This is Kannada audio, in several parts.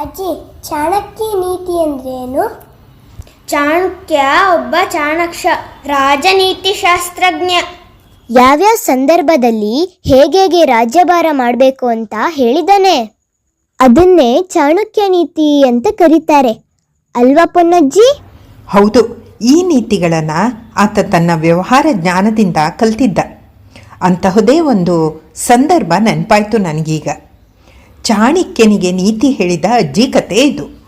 ಅಜ್ಜಿ ಚಾಣಕ್ಯ ನೀತಿ ಅಂದ್ರೇನು? ಚಾಣಕ್ಯ ಒಬ್ಬ ಚಾಣಕ್ಷ ರಾಜನೀತಿ ಶಾಸ್ತ್ರಜ್ಞ ಯಾವ್ಯಾವ ಸಂದರ್ಭದಲ್ಲಿ ಹೇಗೆ ರಾಜ್ಯಭಾರ ಮಾಡಬೇಕು ಅಂತ ಹೇಳಿದಾನೆ ಅದನ್ನೇ ಚಾಣಕ್ಯ ನೀತಿ ಅಂತ ಕರೀತಾರೆ. ಅಲ್ವಾ ಪೊನ್ನಜ್ಜಿ? ಹೌದು ಈ ನೀತಿಗಳನ್ನು ಆತ ತನ್ನ ವ್ಯವಹಾರ ಜ್ಞಾನದಿಂದ ಕಲ್ತಿದ್ದ. ಅಂತಹುದೇ ಒಂದು ಸಂದರ್ಭ ನೆನಪಾಯ್ತು ನನಗೀಗ. ಚಾಣಕ್ಯನಿಗೆ ನೀತಿ ಹೇಳಿದ ಅಜ್ಜಿ ಕತೆ ಇದು.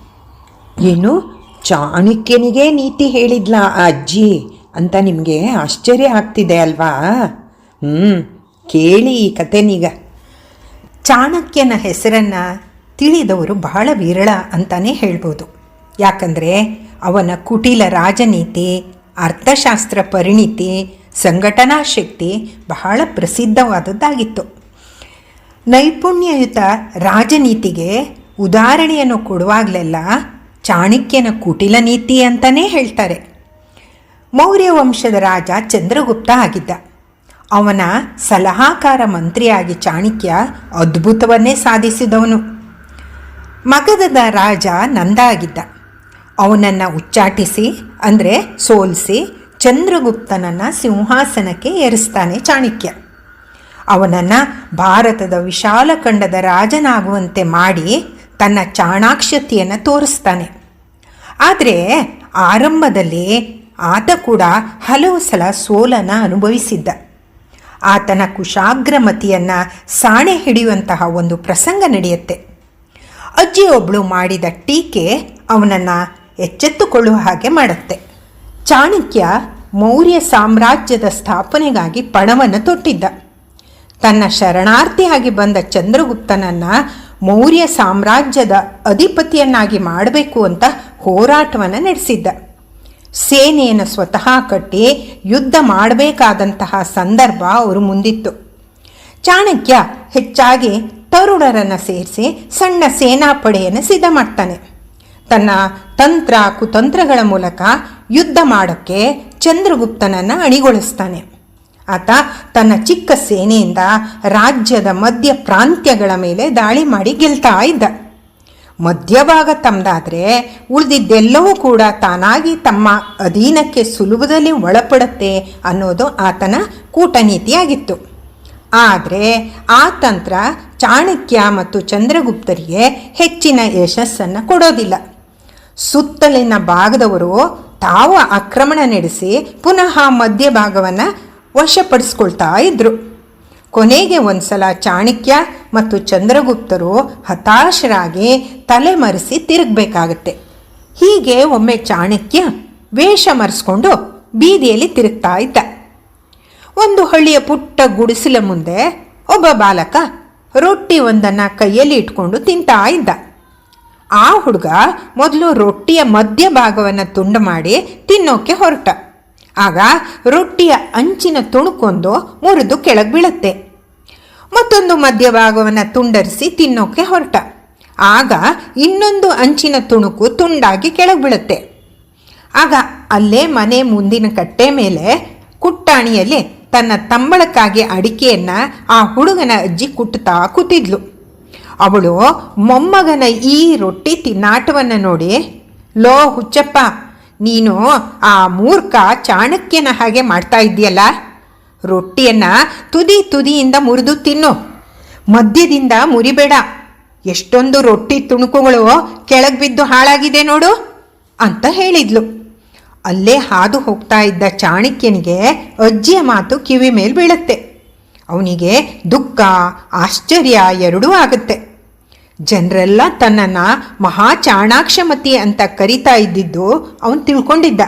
ಏನು? ಚಾಣಕ್ಯನಿಗೆ ನೀತಿ ಹೇಳಿದ್ಲ ಆ ಅಜ್ಜಿ ಅಂತ ನಿಮಗೆ ಆಶ್ಚರ್ಯ ಆಗ್ತಿದೆ ಅಲ್ವಾ? ಹ್ಞೂ ಕೇಳಿ ಈ ಕತೆನೀಗ. ಚಾಣಕ್ಯನ ಹೆಸರನ್ನು ತಿಳಿದವರು ಬಹಳ ವಿರಳ ಅಂತಲೇ ಹೇಳ್ಬೋದು. ಯಾಕಂದರೆ ಅವನ ಕುಟಿಲ ರಾಜನೀತಿ, ಅರ್ಥಶಾಸ್ತ್ರ ಪರಿಣಿತಿ, ಸಂಘಟನಾ ಶಕ್ತಿ ಬಹಳ ಪ್ರಸಿದ್ಧವಾದದ್ದಾಗಿತ್ತು. ನೈಪುಣ್ಯಯುತ ರಾಜನೀತಿಗೆ ಉದಾಹರಣೆಯನ್ನು ಕೊಡುವಾಗಲೆಲ್ಲ ಚಾಣಕ್ಯನ ಕುಟಿಲ ನೀತಿ ಅಂತಲೇ ಹೇಳ್ತಾರೆ. ಮೌರ್ಯ ವಂಶದ ರಾಜ ಚಂದ್ರಗುಪ್ತ ಆಗಿದ್ದ. ಅವನ ಸಲಹಾಕಾರ ಮಂತ್ರಿಯಾಗಿ ಚಾಣಕ್ಯ ಅದ್ಭುತವನ್ನೇ ಸಾಧಿಸಿದವನು. ಮಗಧದ ರಾಜ ನಂದ ಆಗಿದ್ದ ಅವನನ್ನು ಉಚ್ಚಾಟಿಸಿ, ಅಂದರೆ ಸೋಲಿಸಿ, ಚಂದ್ರಗುಪ್ತನನ್ನು ಸಿಂಹಾಸನಕ್ಕೆ ಏರಿಸ್ತಾನೆ ಚಾಣಕ್ಯ. ಅವನನ್ನು ಭಾರತದ ವಿಶಾಲ ಖಂಡದ ರಾಜನಾಗುವಂತೆ ಮಾಡಿ ತನ್ನ ಚಾಣಾಕ್ಷತೆಯನ್ನು ತೋರಿಸ್ತಾನೆ. ಆದರೆ ಆರಂಭದಲ್ಲಿ ಆತ ಕೂಡ ಹಲವು ಸಲ ಸೋಲನ ಅನುಭವಿಸಿದ್ದ. ಆತನ ಕುಶಾಗ್ರಮತಿಯನ್ನು ಸಾಣೆ ಹಿಡಿಯುವಂತಹ ಒಂದು ಪ್ರಸಂಗ ನಡೆಯುತ್ತೆ. ಅಜ್ಜಿಯೊಬ್ಬಳು ಮಾಡಿದ ಟೀಕೆ ಅವನನ್ನು ಎಚ್ಚೆತ್ತುಕೊಳ್ಳುವ ಹಾಗೆ ಮಾಡುತ್ತೆ. ಚಾಣಕ್ಯ ಮೌರ್ಯ ಸಾಮ್ರಾಜ್ಯದ ಸ್ಥಾಪನೆಗಾಗಿ ಪಣವನ್ನು ತೊಟ್ಟಿದ್ದ. ತನ್ನ ಶರಣಾರ್ಥಿಯಾಗಿ ಬಂದ ಚಂದ್ರಗುಪ್ತನನ್ನು ಮೌರ್ಯ ಸಾಮ್ರಾಜ್ಯದ ಅಧಿಪತಿಯನ್ನಾಗಿ ಮಾಡಬೇಕು ಅಂತ ಹೋರಾಟವನ್ನು ನಡೆಸಿದ್ದ. ಸೇನೆಯನ್ನು ಸ್ವತಃ ಕಟ್ಟಿ ಯುದ್ಧ ಮಾಡಬೇಕಾದಂತಹ ಸಂದರ್ಭ ಅವರು ಮುಂದಿತ್ತು. ಚಾಣಕ್ಯ ಹೆಚ್ಚಾಗಿ ತರುಣರನ್ನು ಸೇರಿಸಿ ಸಣ್ಣ ಸೇನಾಪಡೆಯನ್ನು ಸಿದ್ಧ ಮಾಡ್ತಾನೆ. ತನ್ನ ತಂತ್ರ ಕುತಂತ್ರಗಳ ಮೂಲಕ ಯುದ್ಧ ಮಾಡೋಕ್ಕೆ ಚಂದ್ರಗುಪ್ತನನ್ನು ಅಣಿಗೊಳಿಸ್ತಾನೆ. ಆತ ತನ್ನ ಚಿಕ್ಕ ಸೇನೆಯಿಂದ ರಾಜ್ಯದ ಮಧ್ಯ ಪ್ರಾಂತ್ಯಗಳ ಮೇಲೆ ದಾಳಿ ಮಾಡಿ ಗೆಲ್ತಾ ಇದ್ದ. ಮಧ್ಯಭಾಗ ತಮ್ಮದಾದರೆ ಉಳಿದಿದ್ದೆಲ್ಲವೂ ಕೂಡ ತಾನಾಗಿ ತಮ್ಮ ಅಧೀನಕ್ಕೆ ಸುಲಭದಲ್ಲಿ ಒಳಪಡುತ್ತೆ ಅನ್ನೋದು ಆತನ ಕೂಟನೀತಿಯಾಗಿತ್ತು. ಆದರೆ ಆ ತಂತ್ರ ಚಾಣಕ್ಯ ಮತ್ತು ಚಂದ್ರಗುಪ್ತರಿಗೆ ಹೆಚ್ಚಿನ ಯಶಸ್ಸನ್ನು ಕೊಡೋದಿಲ್ಲ. ಸುತ್ತಲಿನ ಭಾಗದವರು ತಾವು ಆಕ್ರಮಣ ನಡೆಸಿ ಪುನಃ ಮಧ್ಯಭಾಗವನ್ನು ವಶಪಡಿಸ್ಕೊಳ್ತಾ ಇದ್ರು. ಕೊನೆಗೆ ಒಂದ್ಸಲ ಚಾಣಕ್ಯ ಮತ್ತು ಚಂದ್ರಗುಪ್ತರು ಹತಾಶರಾಗಿ ತಲೆಮರೆಸಿ ತಿರುಗಬೇಕಾಗತ್ತೆ. ಹೀಗೆ ಒಮ್ಮೆ ಚಾಣಕ್ಯ ವೇಷ ಮರೆಸ್ಕೊಂಡು ಬೀದಿಯಲ್ಲಿ ತಿರುಗ್ತಾ ಇದ್ದ. ಒಂದು ಹಳ್ಳಿಯ ಪುಟ್ಟ ಗುಡಿಸಲ ಮುಂದೆ ಒಬ್ಬ ಬಾಲಕ ರೊಟ್ಟಿ ಒಂದನ್ನು ಕೈಯಲ್ಲಿ ಇಟ್ಕೊಂಡು ತಿಂತಾ ಇದ್ದ. ಆ ಹುಡುಗ ಮೊದಲು ರೊಟ್ಟಿಯ ಮಧ್ಯಭಾಗವನ್ನು ತುಂಡು ಮಾಡಿ ತಿನ್ನೋಕೆ ಹೊರಟ. ಆಗ ರೊಟ್ಟಿಯ ಅಂಚಿನ ತುಣುಕೊಂದು ಮುರಿದು ಕೆಳಗೆ ಬೀಳುತ್ತೆ. ಮತ್ತೊಂದು ಮಧ್ಯಭಾಗವನ್ನು ತುಂಡರಿಸಿ ತಿನ್ನೋಕೆ ಹೊರಟ. ಆಗ ಇನ್ನೊಂದು ಅಂಚಿನ ತುಣುಕು ತುಂಡಾಗಿ ಕೆಳಗೆ ಬೀಳುತ್ತೆ. ಆಗ ಅಲ್ಲೇ ಮನೆ ಮುಂದಿನ ಕಟ್ಟೆ ಮೇಲೆ ಕುಟ್ಟಾಣಿಯಲ್ಲಿ ತನ್ನ ತಂಬಳಕ್ಕಾಗಿ ಅಡಿಕೆಯನ್ನು ಆ ಹುಡುಗನ ಅಜ್ಜಿ ಕುಟ್ಟುತ್ತಾ ಕೂತಿದ್ಲು. ಅವಳು ಮೊಮ್ಮಗನ ಈ ರೊಟ್ಟಿ ತಿನ್ನಾಟವನ್ನು ನೋಡಿ, ಲೋ ಹುಚ್ಚಪ್ಪ ನೀನು ಆ ಮೂರ್ಖ ಚಾಣಕ್ಯನ ಹಾಗೆ ಮಾಡ್ತಾ ಇದ್ದೀಯಲ್ಲ? ರೊಟ್ಟಿಯನ್ನು ತುದಿ ತುದಿಯಿಂದ ಮುರಿದು ತಿನ್ನು. ಮಧ್ಯದಿಂದ ಮುರಿಬೇಡ. ಎಷ್ಟೊಂದು ರೊಟ್ಟಿ ತುಣುಕುಗಳು ಕೆಳಗೆ ಬಿದ್ದು ಹಾಳಾಗಿದೆ ನೋಡು ಅಂತ ಹೇಳಿದ್ಲು. ಅಲ್ಲೇ ಹಾದು ಹೋಗ್ತಾ ಇದ್ದ ಚಾಣಕ್ಯನಿಗೆ ಅಜ್ಜಿಯ ಮಾತು ಕಿವಿ ಮೇಲೆ ಬೀಳುತ್ತೆ. ಅವನಿಗೆ ದುಃಖ, ಆಶ್ಚರ್ಯ ಎರಡೂ ಆಗುತ್ತೆ. ಜನರೆಲ್ಲ ತನ್ನನ್ನ ಮಹಾ ಚಾಣಾಕ್ಷಮತಿ ಅಂತ ಕರಿತಾ ಇದ್ದಿದ್ದು ಅವನು ತಿಳ್ಕೊಂಡಿದ್ದ.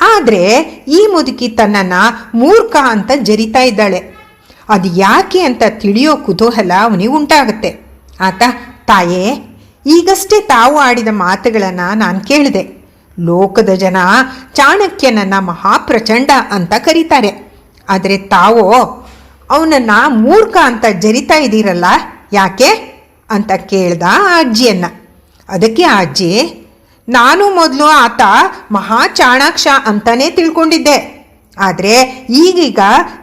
ಆದರೆ ಈ ಮುದುಕಿ ತನ್ನನ್ನ ಮೂರ್ಖ ಅಂತ ಜರಿತಾ ಇದ್ದಾಳೆ. ಅದು ಯಾಕೆ ಅಂತ ತಿಳಿಯೋ ಕುತೂಹಲ ಅವನಿಗೆ ಉಂಟಾಗುತ್ತೆ. ಆತ, ತಾಯೇ, ಈಗಷ್ಟೇ ತಾವು ಆಡಿದ ಮಾತುಗಳನ್ನು ನಾನು ಕೇಳಿದೆ. ಲೋಕದ ಜನ ಚಾಣಕ್ಯನನ್ನು ಮಹಾಪ್ರಚಂಡ ಅಂತ ಕರೀತಾರೆ. ಆದರೆ ತಾವೋ, ಅವನನ್ನು ಮೂರ್ಖ ಅಂತ ಜರಿತಾ ಇದ್ದೀರಲ್ಲ, ಯಾಕೆ? ಅಂತ ಕೇಳ್ದ ಅಜ್ಜಿಯನ್ನ. ಅದಕ್ಕೆ ಅಜ್ಜಿ, ನಾನು ಮೊದಲು ಆತ ಮಹಾ ಚಾಣಾಕ್ಷ ಅಂತಾನೇ ತಿಳ್ಕೊಂಡಿದ್ದೆ. ಆದರೆ ಈಗೀಗ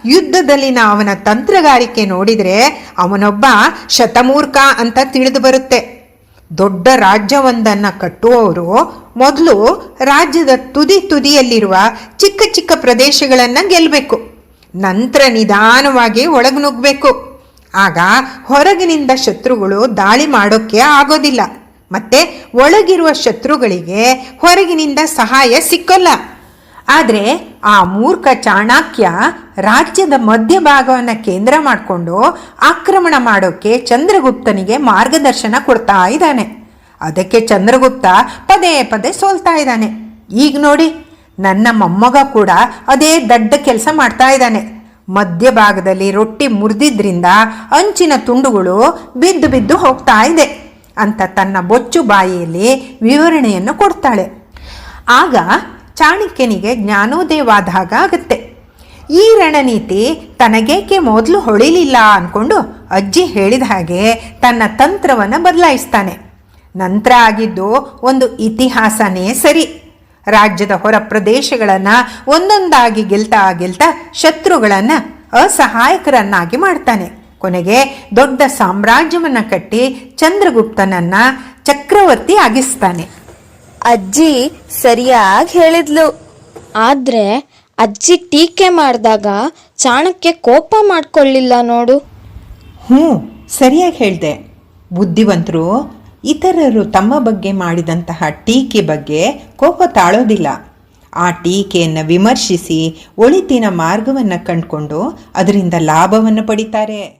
ಯುದ್ಧದಲ್ಲಿನ ಅವನ ತಂತ್ರಗಾರಿಕೆ ನೋಡಿದರೆ ಅವನೊಬ್ಬ ಶತಮೂರ್ಖ ಅಂತ ತಿಳಿದು ಬರುತ್ತೆ. ದೊಡ್ಡ ರಾಜ್ಯವೊಂದನ್ನು ಕಟ್ಟುವವರು ಮೊದಲು ರಾಜ್ಯದ ತುದಿ ತುದಿಯಲ್ಲಿರುವ ಚಿಕ್ಕ ಚಿಕ್ಕ ಪ್ರದೇಶಗಳನ್ನು ಗೆಲ್ಲಬೇಕು ನಂತರ ನಿಧಾನವಾಗಿ ಒಳಗೆ ನುಗ್ಗಬೇಕು ಆಗ ಹೊರಗಿನಿಂದ ಶತ್ರುಗಳು ದಾಳಿ ಮಾಡೋಕ್ಕೆ ಆಗೋದಿಲ್ಲ. ಮತ್ತೆ ಒಳಗಿರುವ ಶತ್ರುಗಳಿಗೆ ಹೊರಗಿನಿಂದ ಸಹಾಯ ಸಿಕ್ಕಲ್ಲ. ಆದರೆ ಆ ಮೂರ್ಖ ಚಾಣಕ್ಯ ರಾಜ್ಯದ ಮಧ್ಯಭಾಗವನ್ನು ಕೇಂದ್ರ ಮಾಡಿಕೊಂಡು ಆಕ್ರಮಣ ಮಾಡೋಕ್ಕೆ ಚಂದ್ರಗುಪ್ತನಿಗೆ ಮಾರ್ಗದರ್ಶನ ಕೊಡ್ತಾ ಇದ್ದಾನೆ. ಅದಕ್ಕೆ ಚಂದ್ರಗುಪ್ತ ಪದೇ ಪದೇ ಸೋಲ್ತಾ ಇದ್ದಾನೆ. ಈಗ ನೋಡಿ, ನನ್ನ ಮೊಮ್ಮಗ ಕೂಡ ಅದೇ ದಡ್ಡ ಕೆಲಸ ಮಾಡ್ತಾ ಇದ್ದಾನೆ. ಮಧ್ಯಭಾಗದಲ್ಲಿ ರೊಟ್ಟಿ ಮುರಿದಿದ್ರಿಂದ ಅಂಚಿನ ತುಂಡುಗಳು ಬಿದ್ದು ಬಿದ್ದು ಹೋಗ್ತಾ ಇದೆ ಅಂತ ತನ್ನ ಬೊಚ್ಚು ಬಾಯಿಯಲ್ಲಿ ವಿವರಣೆಯನ್ನು ಕೊಡ್ತಾಳೆ. ಆಗ ಚಾಣಕ್ಯನಿಗೆ ಜ್ಞಾನೋದಯವಾದಾಗ ಆಗುತ್ತೆ ಈ ರಣನೀತಿ ತನಗೇಕೆ ಮೊದಲು ಹೊಳಿಲಿಲ್ಲ ಅಂದ್ಕೊಂಡು ಅಜ್ಜಿ ಹೇಳಿದ ಹಾಗೆ ತನ್ನ ತಂತ್ರವನ್ನು ಬದಲಾಯಿಸ್ತಾನೆ. ನಂತರ ಆಗಿದ್ದು ಒಂದು ಇತಿಹಾಸನೇ ಸರಿ. ರಾಜ್ಯದ ಹೊರ ಪ್ರದೇಶಗಳನ್ನು ಒಂದೊಂದಾಗಿ ಗೆಲ್ತಾ ಗೆಲ್ತಾ ಶತ್ರುಗಳನ್ನು ಅಸಹಾಯಕರನ್ನಾಗಿ ಮಾಡ್ತಾನೆ. ಕೊನೆಗೆ ದೊಡ್ಡ ಸಾಮ್ರಾಜ್ಯವನ್ನು ಕಟ್ಟಿ ಚಂದ್ರಗುಪ್ತನನ್ನ ಚಕ್ರವರ್ತಿ ಆಗಿಸ್ತಾನೆ. ಅಜ್ಜಿ ಸರಿಯಾಗಿ ಹೇಳಿದ್ಲು. ಆದ್ರೆ ಅಜ್ಜಿ ಟೀಕೆ ಮಾಡಿದಾಗ ಚಾಣಕ್ಯ ಕೋಪ ಮಾಡ್ಕೊಳ್ಳಿಲ್ಲ ನೋಡು. ಹ್ಞೂ ಸರಿಯಾಗಿ ಹೇಳಿದೆ. ಬುದ್ಧಿವಂತರು ಇತರರು ತಮ್ಮ ಬಗ್ಗೆ ಮಾಡಿದಂತಹ ಟೀಕೆ ಬಗ್ಗೆ ಕೋಪ ತಾಳೋದಿಲ್ಲ. ಆ ಟೀಕೆಯನ್ನು ವಿಮರ್ಶಿಸಿ ಒಳಿತಿನ ಮಾರ್ಗವನ್ನು ಕಂಡುಕೊಂಡು ಅದರಿಂದ ಲಾಭವನ್ನು ಪಡಿತಾರೆ.